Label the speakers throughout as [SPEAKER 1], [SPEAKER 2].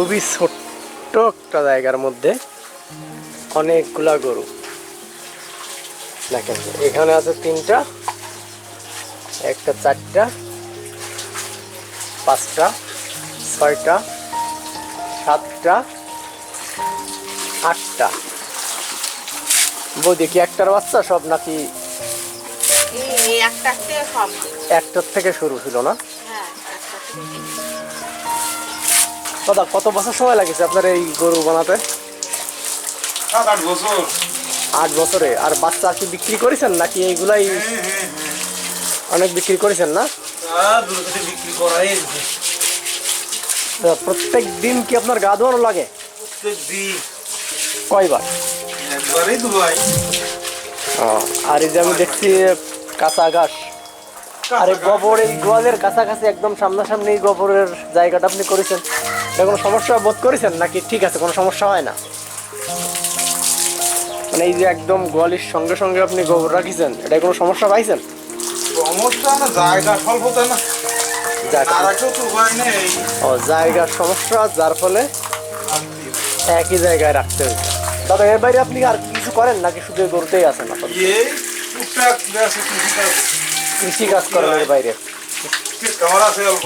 [SPEAKER 1] খুবই ছোট্ট একটা জায়গার মধ্যে অনেকগুলা গরু। দেখেন এখানে আছে তিনটা একটা চারটা পাঁচটা ছয়টা সাতটা আটটা। বৌদি কি একটার বাচ্চা সব নাকি একটার থেকে শুরু ছিল না?
[SPEAKER 2] হ্যাঁ
[SPEAKER 1] দাদা কত বছর সময় লাগেছে আপনার এই গরু বানাতে?
[SPEAKER 3] সাত আট বছর।
[SPEAKER 1] আট বছরে। আর বাচ্চা কি বিক্রি করেছেন নাকি এইগুলাই অনেক বিক্রি করেছেন না?
[SPEAKER 3] আর বিক্রি করাই
[SPEAKER 1] প্রত্যেক দিন কি আপনার গা ধোয়ানো লাগে? কয়বার?
[SPEAKER 3] একবারই ধুয়াই।
[SPEAKER 1] আর এই যে আমি দেখছি কাঁচা ঘাস। আর গোবর এই গোয়ালের কাছাকাছি একদম সামনাসামনি এই গোবরের জায়গাটা আপনি করেছেন। এটা কোনো সমস্যা বোধ করেছেন নাকি ঠিক আছে কোনো সমস্যা হয় না? মানে এই যে একদম গোয়ালির সঙ্গে সঙ্গে আপনি গোবর রাখিছেন এটা কোনো সমস্যা পাইছেন?
[SPEAKER 3] সমস্যা না জায়গা স্বল্পতা না।
[SPEAKER 1] ও জায়গার সমস্যা যার ফলে একই জায়গায় রাখতে হয়েছে দাদা এর বাইরে আপনি আর কিছু করেন নাকি শুধু গরুতেই আছেন? আপাতত?
[SPEAKER 3] এই
[SPEAKER 1] কৃষি কাজ করেন এর বাইরে।
[SPEAKER 3] অল্প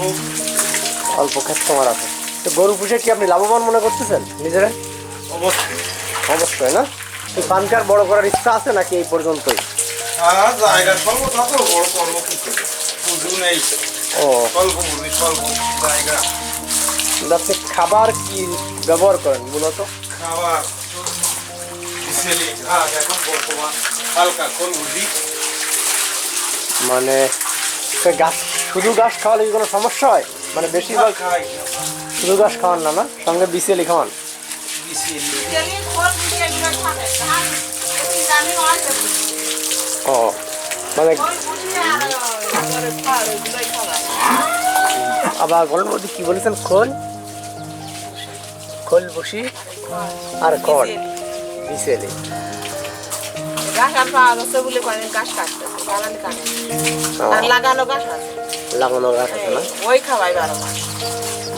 [SPEAKER 1] অল্প ক্ষেত তোমার আছে। তো গরু পুষে কি আপনি লাভবান মনে করতেছেন নিজেরা?
[SPEAKER 3] অবশ্যই।
[SPEAKER 1] অবশ্যই না? এই ফার্মকে বড় করার ইচ্ছা আছে নাকি এই পর্যন্তই?
[SPEAKER 3] আর জায়গা তো বড় কি করবে? পুজো নেই।
[SPEAKER 1] ও।
[SPEAKER 3] স্বল্প বুঝি স্বল্প জায়গা।
[SPEAKER 1] আপনি খাবার কি ব্যবহার করেন মূলত?
[SPEAKER 3] খাবার এখন বর্তমান হালকা খোল
[SPEAKER 1] মানে গাছ শুধু গাছ খাওয়ালে কি কোনো সমস্যা হয়? মানে বেশিরভাগ শুধু গাছ খাওয়ান না না? সঙ্গে বিসেলি খাওয়ান? ও মানে আবার মধ্যে কি বলেছেন? খোল? খোল বসি আর খড় বিসেলি
[SPEAKER 2] গাছ আর পাওয়া বলে কয়েক গাছ কাটতেছে বাগান কাটে আর লাগানো গাছ আছে?
[SPEAKER 1] লাগানো গাছ আছে না?
[SPEAKER 2] ওই খাওয়াই বারো মাস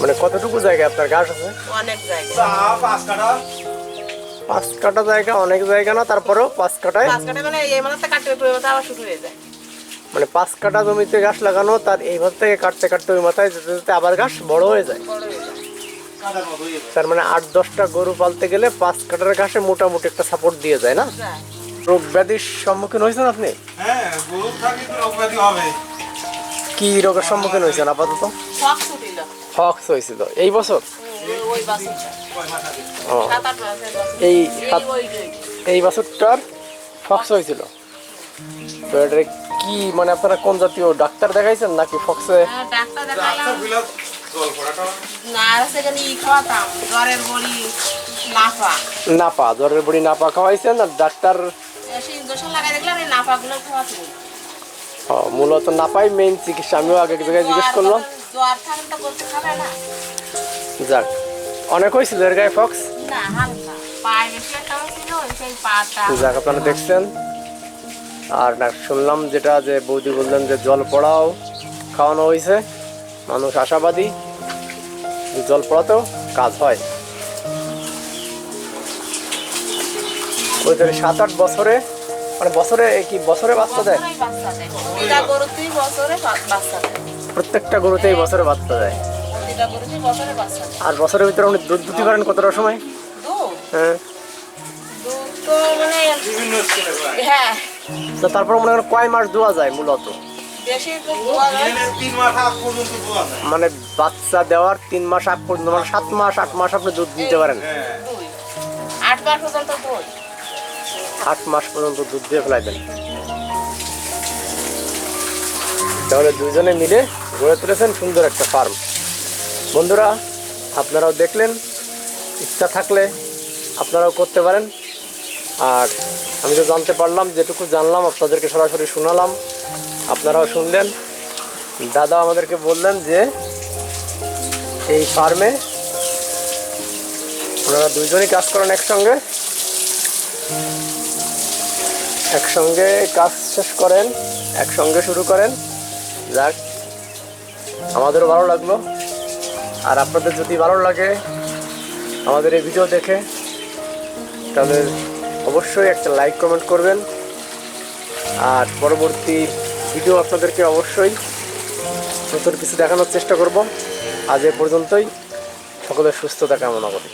[SPEAKER 1] মানে কতটুকু জায়গায় আপনার গাছ আছে?
[SPEAKER 2] অনেক
[SPEAKER 3] পাঁচ কাটা
[SPEAKER 1] পাঁচ কাটা জায়গা অনেক জায়গা না? তারপরেও পাঁচ কাটায়
[SPEAKER 2] কাটে মানে এই মানে কাটতে পরিবর্তে আবার শুরু হয়ে যায়।
[SPEAKER 1] মানে পাঁচ কাটা জমিতে গাছ লাগানো তার এইভাব থেকে কাটতে কাটতে ওই মাথায় যেতে যেতে আবার গাছ বড় হয়ে যায়। তার মানে আট দশটা গরু পালতে গেলে পাঁচ কাটার ঘাসে মোটামুটি একটা সাপোর্ট দিয়ে যায় না?
[SPEAKER 2] যায়।
[SPEAKER 1] রোগ ব্যাধির সম্মুখীন হয়েছেন আপনি?
[SPEAKER 3] হ্যাঁ গরু থাকি তো রোগব্যাধি হবে।
[SPEAKER 1] কি রোগের সম্মুখীন হয়েছেন আপাতত? হক্স হয়েছিল। এই বছর? এই
[SPEAKER 2] এই
[SPEAKER 1] বছরটার ফক্স হয়েছিল? তো এটা কি মানে আপনারা কোন জাতীয় ডাক্তার দেখাইছেন নাকি ফক্সে
[SPEAKER 2] হ্যাঁ,
[SPEAKER 1] নাপা জ্বরের বড়ি নাপা খাওয়াইছেন আর ডাক্তার মূলত নাপাই মেইন চিকিৎসা। আমিও আগে জায়গায় জিজ্ঞেস করলাম। যাক অনেক হয়েছিল এর গায়ে ফক্স যাক আপনারা দেখছেন। আর না শুনলাম যেটা যে বৌদি বললেন যে জল পড়াও খাওয়ানো হয়েছে। মানুষ আশাবাদী জল পড়াতেও কাজ হয়। ওই ধরে সাত আট বছরে মানে বছরে কি বছরে বাচ্চা দেয়?
[SPEAKER 2] বছরেই বাচ্চা দেয়। প্রতিটা গরুতেই বছরে বা- বাচ্চা দেয়।
[SPEAKER 1] প্রত্যেকটা গরুতেই বছরে বাচ্চা দেয়।
[SPEAKER 2] বছরে বাচ্চা দেয়।
[SPEAKER 1] আর বছরের ভিতরে উনি দুধ দুটি করেন কতটা সময়? হ্যাঁ।
[SPEAKER 2] তো মানে
[SPEAKER 3] হয়।
[SPEAKER 1] তারপর মনে করেন কয় মাস দোয়া যায় মূলত?
[SPEAKER 2] বেশি তো দোয়া যায়।
[SPEAKER 3] দিনের তিন মাস আগ পর্যন্ত দোয়া যায়।
[SPEAKER 1] মানে বাচ্চা দেওয়ার তিন মাস আগ পর্যন্ত মানে সাত মাস আট মাস আপনি দুধ দিতে পারেন?
[SPEAKER 3] হ্যাঁ।
[SPEAKER 2] আট মাস পর্যন্ত
[SPEAKER 1] আট মাস পর্যন্ত দুধ দিয়ে ফেলাইবেন। তাহলে দুজনে মিলে গড়ে তুলেছেন সুন্দর একটা ফার্ম বন্ধুরা, আপনারাও দেখলেন, ইচ্ছা থাকলে আপনারাও করতে পারেন। আর আমি তো জানতে পারলাম, যেটুকু জানলাম, আপনাদেরকে সরাসরি শোনালাম। আপনারাও শুনলেন। দাদা আমাদেরকে বললেন যে, এই ফার্মে ওনারা দুইজনই কাজ করেন একসঙ্গে। একসঙ্গে কাজ শেষ করেন, একসঙ্গে শুরু করেন। যাক, আমাদেরও ভালো লাগল। আর আপনাদের যদি ভালো লাগে আমাদের এই ভিডিও দেখে, তাহলে অবশ্যই একটা লাইক, কমেন্ট করবেন। আর পরবর্তী ভিডিও আপনাদেরকে অবশ্যই নতুন কিছু দেখানোর চেষ্টা করব। আজ এ পর্যন্তই। সকলের সুস্থতা কামনা করি।